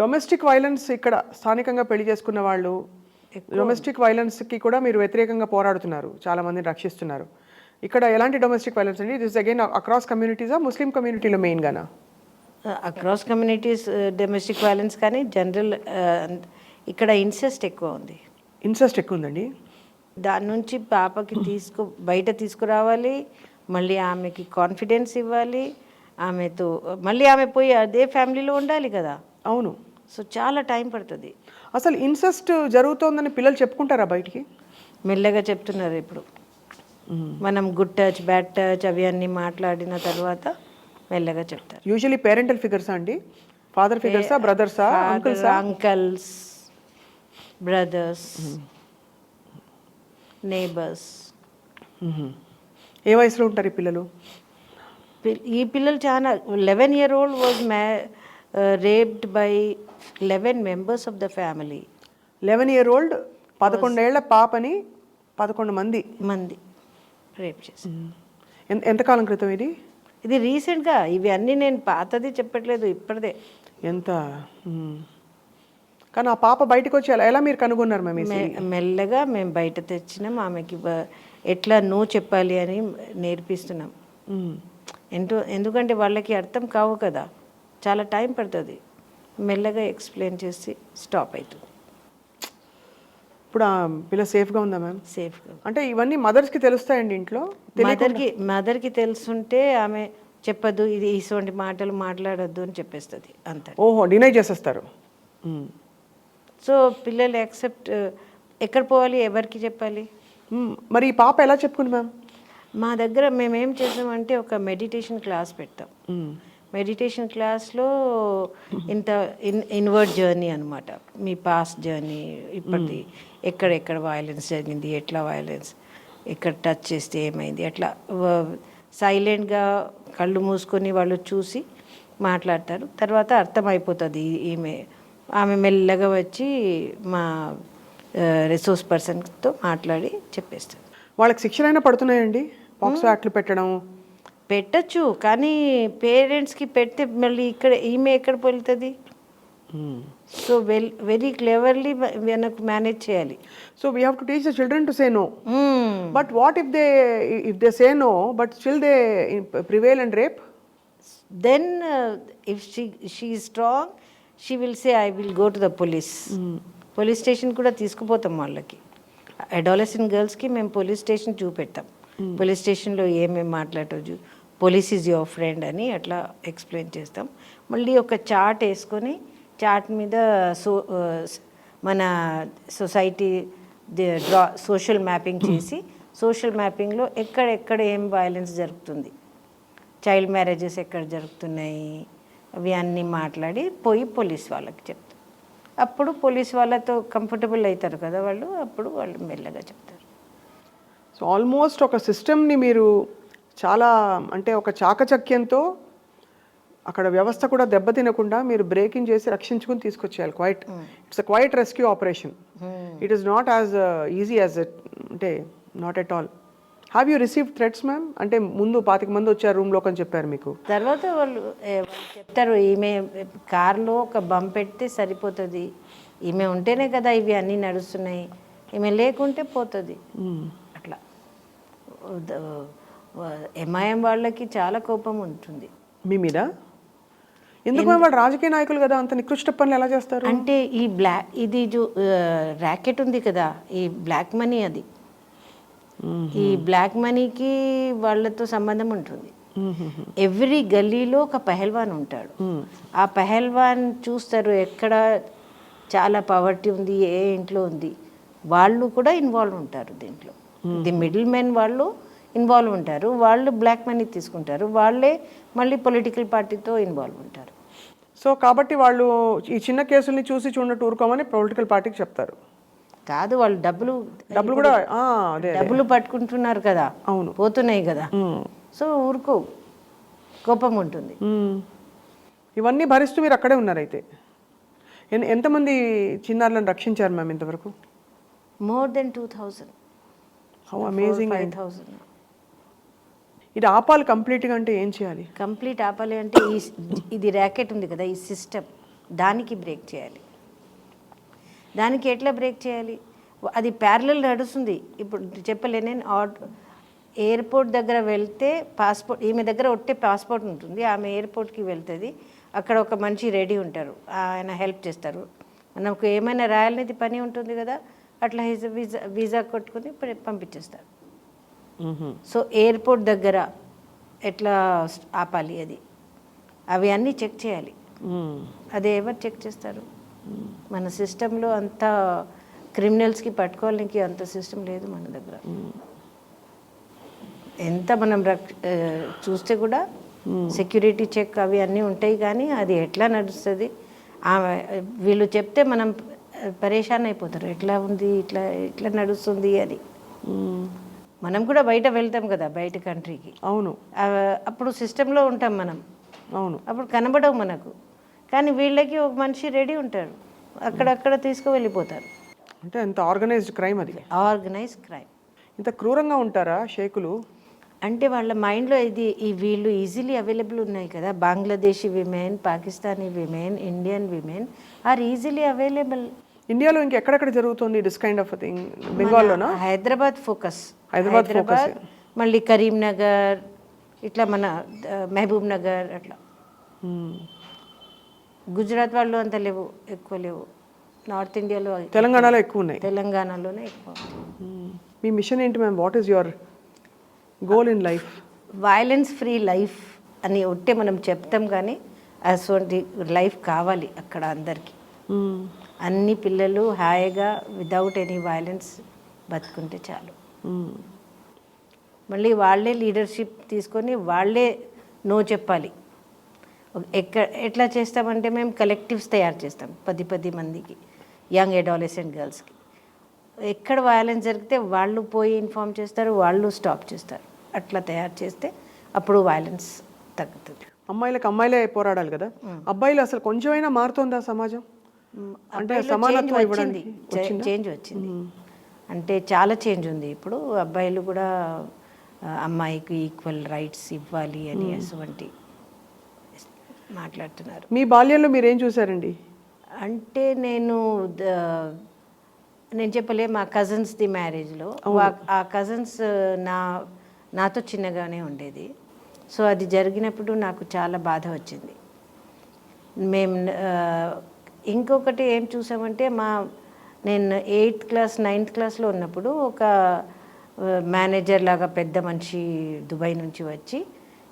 Domestic violence ఇక్కడ స్థానికంగా పెళ్ళి చేసుకున్న వాళ్ళు డొమెస్టిక్ వైలెన్స్కి కూడా మీరు వ్యతిరేకంగా పోరాడుతున్నారు. చాలా మందిని రక్షిస్తున్నారు. ఇక్కడ ఎలాంటి డొమెస్టిక్ వైలెన్స్ అండి? దిస్ అగైన్ అక్రాస్ కమ్యూనిటీసా ముస్లిం కమ్యూనిటీలో మెయిన్గానా అక్రాస్ కమ్యూనిటీస్ డొమెస్టిక్ వైలెన్స్ కానీ జనరల్ ఇక్కడ ఇన్సెస్ట్ ఎక్కువ ఉంది. ఇన్సెస్ట్ ఎక్కువ ఉందండి. దాని నుంచి పాపకి తీసుకు బయట తీసుకురావాలి మళ్ళీ ఆమెకి కాన్ఫిడెన్స్ ఇవ్వాలి ఆమెతో మళ్ళీ ఆమె పోయి అదే ఫ్యామిలీలో ఉండాలి కదా? అవును. సో చాలా టైం పడుతుంది. అసలు ఇన్సెస్ట్ జరుగుతోందని పిల్లలు చెప్పుకుంటారా బయటికి? మెల్లగా చెప్తున్నారు ఇప్పుడు. మనం గుడ్ టచ్ బ్యాడ్ టచ్ అవి అన్నీ మాట్లాడిన తర్వాత మెల్లగా చెప్తారు. యూజువలీ పేరెంటల్ ఫిగర్సా అండి? ఫాదర్ ఫిగర్సా బ్రదర్సా అంకుల్సా? Uncles brothers neighbours. ఏ వయసులో ఉంటారు ఈ పిల్లలు? ఈ పిల్లలు చాలా eleven year old was ma raped by eleven members of the family eleven year old పదకొండేళ్ళ పాపని పదకొండు మంది. మంది రేప్ చేసి ఎంత ఎంతకాలం క్రితం ఇది? ఇది రీసెంట్గా ఇవి అన్నీ నేను పాతది చెప్పట్లేదు ఇప్పటిదే. ఎంత? మ్మ్. కానీ ఆ పాప బయటకు వచ్చి ఎలా- మీరు కనుగొన్నారు మేము మెల్లగా మేము బయట తెచ్చినాం. ఆమెకి ఎట్లా నో చెప్పాలి అని నేర్పిస్తున్నాం. ఎంతో ఎందుకంటే వాళ్ళకి అర్థం కావు కదా. చాలా టైం పడుతుంది. మెల్లగా ఎక్స్ప్లెయిన్ చేసి స్టాప్ అవుతుంది ఇప్పుడు ఆ పిల్ల సేఫ్గా ఉందా మ్యామ్? సేఫ్గా అంటే ఇవన్నీ మదర్స్కి తెలుస్తాయండి ఇంట్లో? మదర్కి మదర్కి తెలుసుంటే ఆమె చెప్పదు ఇది ఇటువంటి మాటలు మాట్లాడొద్దు అని చెప్పేస్తుంది అంత. ఓహో డినై చేసేస్తారు. సో పిల్లలు యాక్సెప్ట్ ఎక్కడ పోవాలి ఎవరికి చెప్పాలి. మరి ఈ పాప ఎలా చెప్పుకుంది మ్యామ్? మా దగ్గర మేము ఏం చేసామంటే ఒక మెడిటేషన్ క్లాస్ పెడతాం. మెడిటేషన్ క్లాస్లో ఇంత ఇన్ ఇన్వర్డ్ జర్నీ అనమాట మీ పాస్ట్ జర్నీ ఇప్పటిది. ఎక్కడెక్కడ వైలెన్స్ జరిగింది? ఎట్లా వైలెన్స్ ఎక్కడ టచ్ చేస్తే ఏమైంది? అట్లా సైలెంట్గా కళ్ళు మూసుకొని వాళ్ళు చూసి మాట్లాడతారు. తర్వాత అర్థమైపోతుంది ఈమె ఆమె మెల్లగా వచ్చి మా రిసోర్స్ పర్సన్తో మాట్లాడి చెప్పేస్తారు వాళ్ళకి శిక్షలైనా పడుతున్నాయండి? పాక్సో యాక్ట్లు పెట్టడం పెట్టచ్చు కానీ పేరెంట్స్కి పెడితే మళ్ళీ ఇక్కడ ఈమె ఎక్కడ hmm. So well very cleverly మనకు మేనేజ్ చేయాలి. So we have to teach the children to say no but what if they if they say no but still they prevail and rape then if she she strong she will say I will go to the police police station కూడా తీసుకుపోతాం వాళ్ళకి. Adolescent గర్ల్స్కి మేము police station చూపెట్టాం police స్టేషన్లో ఏమేమి మాట్లాడవచ్చు police is your friend అని అట్లా ఎక్స్ప్లెయిన్ చేస్తాం. మళ్ళీ ఒక చార్ట్ వేసుకొని చార్ట్ మీద సో uh, మన సొసైటీ డ్రా సోషల్ మ్యాపింగ్ చేసి సోషల్ మ్యాపింగ్లో ఎక్కడెక్కడ ఏం వైలెన్స్ జరుగుతుంది. చైల్డ్ మ్యారేజెస్ ఎక్కడ జరుగుతున్నాయి అవి అన్నీ మాట్లాడి పోయి పోలీస్ వాళ్ళకి చెప్తాం. అప్పుడు పోలీస్ వాళ్ళతో కంఫర్టబుల్ అవుతారు కదా వాళ్ళు అప్పుడు వాళ్ళు మెల్లగా చెప్తారు. సో ఆల్మోస్ట్ ఒక సిస్టమ్ని మీరు చాలా అంటే ఒక చాకచక్యంతో అక్కడ వ్యవస్థ కూడా దెబ్బతినకుండా మీరు బ్రేకింగ్ చేసి రక్షించుకుని తీసుకొచ్చేయాలి quite it's a quite rescue operation it is not as easy as అంటే not at all have you receive threats ma'am అంటే ముందు పాతిక మంది వచ్చారు రూమ్లోకి అని చెప్పారు మీకు. తర్వాత వాళ్ళు చెప్తారు ఈమె కార్లో ఒక బంప్ పెడితే సరిపోతుంది. ఈమె ఉంటేనే కదా ఇవి అన్నీ నడుస్తున్నాయి. ఈమె లేకుంటే పోతుంది. అట్లా. ఎంఐఎం వాళ్ళకి చాలా కోపం ఉంటుంది. మీ మీద? ఎందుకు వాళ్ళు రాజకీయ నాయకులు కదా అంత నికృష్ట పనులు ఎలా చేస్తారు? అంటే ఈ బ్లాక్ ఇది జో ర్యాకెట్ ఉంది కదా ఈ బ్లాక్ మనీ అది. ఈ బ్లాక్ మనీకి వాళ్ళతో సంబంధం ఉంటుంది. ఎవ్రీ గల్లీలో ఒక పెహల్వాన్ ఉంటాడు. ఆ పెహల్వాన్ చూస్తారు ఎక్కడ చాలా పవర్టీ ఉంది ఏ ఇంట్లో ఉంది. వాళ్ళు కూడా ఇన్వాల్వ్ ఉంటారు దీంట్లో. ది మిడిల్ మెన్ వాళ్ళు ఇన్వాల్వ్ ఉంటారు. వాళ్ళు బ్లాక్ మనీ తీసుకుంటారు. వాళ్ళే మళ్ళీ పొలిటికల్ పార్టీతో ఇన్వాల్వ్ ఉంటారు. సో కాబట్టి వాళ్ళు ఈ చిన్న కేసుల్ని చూసి చూడనట్టు ఊరుకోమని పొలిటికల్ పార్టీకి చెప్తారు. కాదు వాళ్ళు డబ్బులు డబ్బులు కూడా డబ్బులు పట్టుకుంటున్నారు కదా. అవును. పోతున్నాయి కదా. సో ఊరుకో. కోపం ఉంటుంది. ఇవన్నీ భరిస్తూ మీరు అక్కడే ఉన్నారు అయితే ఎంతమంది చిన్నారులను రక్షించారు మ్యామ్ ఇంతవరకు? More than two thousand how amazing five thousand ఇది ఆపాలి కంప్లీట్గా అంటే ఏం చేయాలి? కంప్లీట్ ఆపాలి అంటే ఈ ఇది ర్యాకెట్ ఉంది కదా ఈ సిస్టమ్. దానికి బ్రేక్ చేయాలి. దానికి ఎట్లా బ్రేక్ చేయాలి? అది ప్యారలల్ నడుస్తుంది. ఇప్పుడు చెప్పలే నేను ఎయిర్పోర్ట్ దగ్గర వెళ్తే పాస్పోర్ట్ ఈమె దగ్గర ఒట్టే పాస్పోర్ట్ ఉంటుంది. ఆమె ఎయిర్పోర్ట్కి వెళ్తుంది. అక్కడ ఒక మనిషి రెడీ ఉంటారు. ఆయన హెల్ప్ చేస్తారు. మనకు ఏమైనా రాయాలనేది పని ఉంటుంది కదా అట్లా హిజ- వీసా వీసా కొట్టుకుని పంపించేస్తారు. సో ఎయిర్పోర్ట్ దగ్గర ఎట్లా ఆపాలి అది? అవి అన్నీ చెక్ చేయాలి. అది ఎవరు చెక్ చేస్తారు? మన సిస్టంలో అంత క్రిమినల్స్కి పట్టుకోవడానికి అంత సిస్టమ్ లేదు మన దగ్గర. ఎంత మనం చూస్తే కూడా సెక్యూరిటీ చెక్ అవి అన్నీ ఉంటాయి కానీ అది ఎట్లా నడుస్తుంది? వీళ్ళు చెప్తే మనం పరేషాన్ అయిపోతారు. ఎట్లా ఉంది ఇట్లా ఇట్లా నడుస్తుంది అని. మనం కూడా బయట వెళ్తాం కదా బయట కంట్రీకి. అవును. అప్పుడు సిస్టంలో ఉంటాం మనం. అవును. అప్పుడు కనబడవు మనకు. కానీ వీళ్ళకి ఒక మనిషి రెడీ ఉంటారు అక్కడక్కడ తీసుకువెళ్ళిపోతారు. అంటే ఎంత ఆర్గనైజ్డ్ క్రైమ్ అది. Organise crime. ఇంత క్రూరంగా ఉంటారా షేకులు? అంటే వాళ్ళ మైండ్లో ఇది ఈ వీళ్ళు ఈజీలీ అవైలబుల్ ఉన్నాయి కదా. Bangladeshi women Pakistani women Indian women are easily available. ఇండియాలో ఇంకెక్కడెక్కడ జరుగుతుంది దిస్ కైండ్ ఆఫ్ థింగ్ బెంగాల్లోనా? హైదరాబాద్ ఫోకస్. హైదరాబాద్ focus. మళ్ళీ కరీంనగర్ ఇట్లా మన మహబూబ్ నగర్ అట్లా. గుజరాత్ వాళ్ళు అంత లేవు ఎక్కువ లేవు. నార్త్ ఇండియాలో తెలంగాణలో ఎక్కువ ఉన్నాయి. తెలంగాణలోనే ఎక్కువ. మీ మిషన్ ఏంటి ma'am what is your goal in life violence free life అని ఉంటే మనం చెప్తాం కానీ అటువంటి లైఫ్ కావాలి అక్కడ అందరికీ. అన్ని పిల్లలు హాయిగా వితౌట్ ఎనీ వైలెన్స్ బతుకుంటే చాలు. మళ్ళీ వాళ్ళే లీడర్షిప్ తీసుకొని వాళ్ళే నో చెప్పాలి. ఎక్కడ ఎట్లా చేస్తామంటే మేము కలెక్టివ్స్ తయారు చేస్తాం పది పది మందికి యంగ్ అడాలసెంట్ గర్ల్స్కి ఎక్కడ వైలెన్స్ జరిగితే వాళ్ళు పోయి ఇన్ఫామ్ చేస్తారు వాళ్ళు స్టాప్ చేస్తారు. అట్లా తయారు చేస్తే అప్పుడు వైలెన్స్ తగ్గుతుంది. అమ్మాయిలకు అమ్మాయిలే పోరాడాలి కదా? అబ్బాయిలు అసలు కొంచెమైనా మారుతోందా సమాజం? అంటే సమానత్వం ఇవ్వడానికి చేంజ్ వచ్చింది? అంటే చాలా చేంజ్ ఉంది. ఇప్పుడు అబ్బాయిలు కూడా అమ్మాయికి ఈక్వల్ రైట్స్ ఇవ్వాలి అని అటువంటి మాట్లాడుతున్నారు. మీ బాల్యంలో మీరు ఏం చూసారండి? అంటే నేను నేను చెప్పలే మా కజిన్స్ది మ్యారేజ్లో ఆ కజిన్స్ నా నాతో చిన్నగానే ఉండేది. సో అది జరిగినప్పుడు నాకు చాలా బాధ వచ్చింది. మేము ఇంకొకటి ఏం చూసామంటే మా నేను ఎయిత్ క్లాస్ నైన్త్ క్లాస్లో ఉన్నప్పుడు ఒక మేనేజర్ లాగా పెద్ద మనిషి దుబాయ్ నుంచి వచ్చి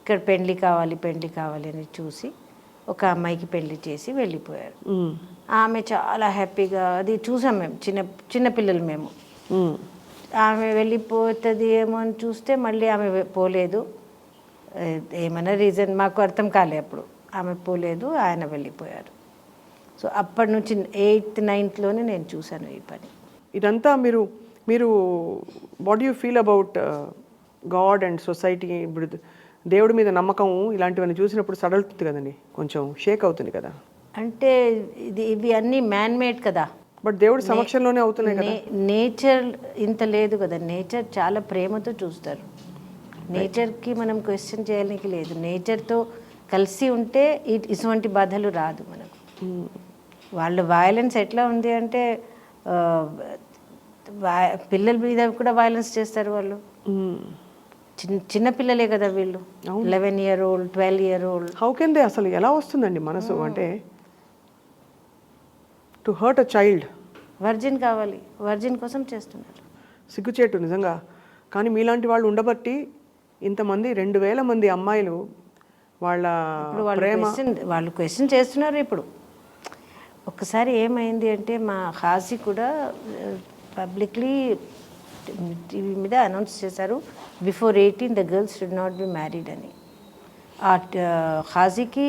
ఇక్కడ పెళ్ళి కావాలి పెళ్ళి కావాలి అని చూసి ఒక అమ్మాయికి పెళ్ళి చేసి వెళ్ళిపోయారు. ఆమె చాలా హ్యాపీగా అది చూసాం మేము చిన్న చిన్న పిల్లలు మేము. ఆమె వెళ్ళిపోతుంది ఏమో అని చూస్తే మళ్ళీ ఆమె పోలేదు. ఏమైనా రీజన్ మాకు అర్థం కాలే అప్పుడు. ఆమె పోలేదు ఆయన వెళ్ళిపోయారు. సో అప్పటి నుంచి ఎయిత్ నైన్త్లోనే నేను చూశాను ఈ పని. ఇదంతా మీరు మీరు what you feel about God and society ఇప్పుడు దేవుడి మీద నమ్మకం ఇలాంటివన్నీ చూసినప్పుడు సడలుతుంది కదండి. కొంచెం షేక్ అవుతుంది కదా. అంటే ఇది ఇవి అన్నీ మ్యాన్ మేడ్ కదా. బట్ దేవుడి సమక్షంలోనే అవుతున్నాయి కదా. నేచర్ ఇంత లేదు కదా. నేచర్ చాలా ప్రేమతో చూస్తారు. నేచర్కి మనం క్వశ్చన్ చేయడానికి లేదు. నేచర్తో కలిసి ఉంటే ఇటువంటి బాధలు రాదు మనకు. మ్మ్. వాళ్ళ వైలెన్స్ ఎట్లా ఉంది అంటే పిల్లల మీద కూడా వైలెన్స్ చేస్తారు వాళ్ళు. చిన్న చిన్న పిల్లలే కదా వీళ్ళు. Eleven year old twelve year old how can they అసలు ఎలా వస్తుందండి మనసు? అంటే to hurt a child virgin కావాలి. వర్జిన్ కోసం చేస్తున్నారు. సిగ్గుచేటు నిజంగా. కానీ మీలాంటి వాళ్ళు ఉండబట్టి ఇంతమంది రెండు వేల మంది అమ్మాయిలు వాళ్ళ వాళ్ళు క్వశ్చన్ వాళ్ళు క్వశ్చన్ చేస్తున్నారు ఇప్పుడు. ఒకసారి ఏమైంది అంటే మా హాజీ కూడా పబ్లిక్లీ టీవీ మీద అనౌన్స్ చేశారు before eighteen the girls should not be married అని. ఆ హాజీకి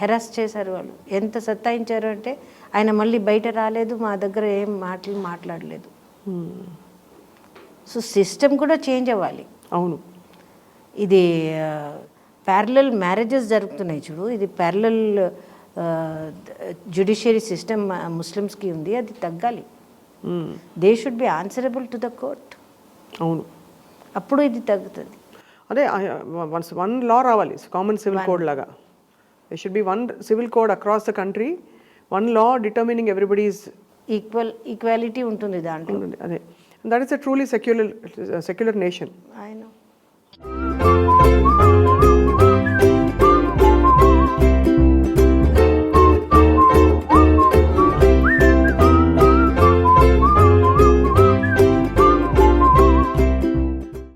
హెరాస్ చేశారు వాళ్ళు. ఎంత సత్తాయించారు అంటే ఆయన మళ్ళీ బయట రాలేదు మా దగ్గర ఏం మాటలు మాట్లాడలేదు. సో సిస్టమ్ కూడా చేంజ్ అవ్వాలి. అవును. ఇది ప్యారలల్ మ్యారేజెస్ జరుగుతున్నాయి చూడు ఇది ప్యారలల్ జ్యుడిషియరీ సిస్టమ్ ముస్లిమ్స్కి ఉంది అది తగ్గాలి. They should be answerable to the court అవును. అప్పుడు ఇది తగ్గుతుంది. అదే వన్స్ వన్ లా రావాలి కామన్ సివిల్ కోడ్ లాగా. They should be one civil code across the country one law determining everybody's equal equality ఉంటుంది దాంట్లో. అదే. That is a truly secular secular nation ఆయన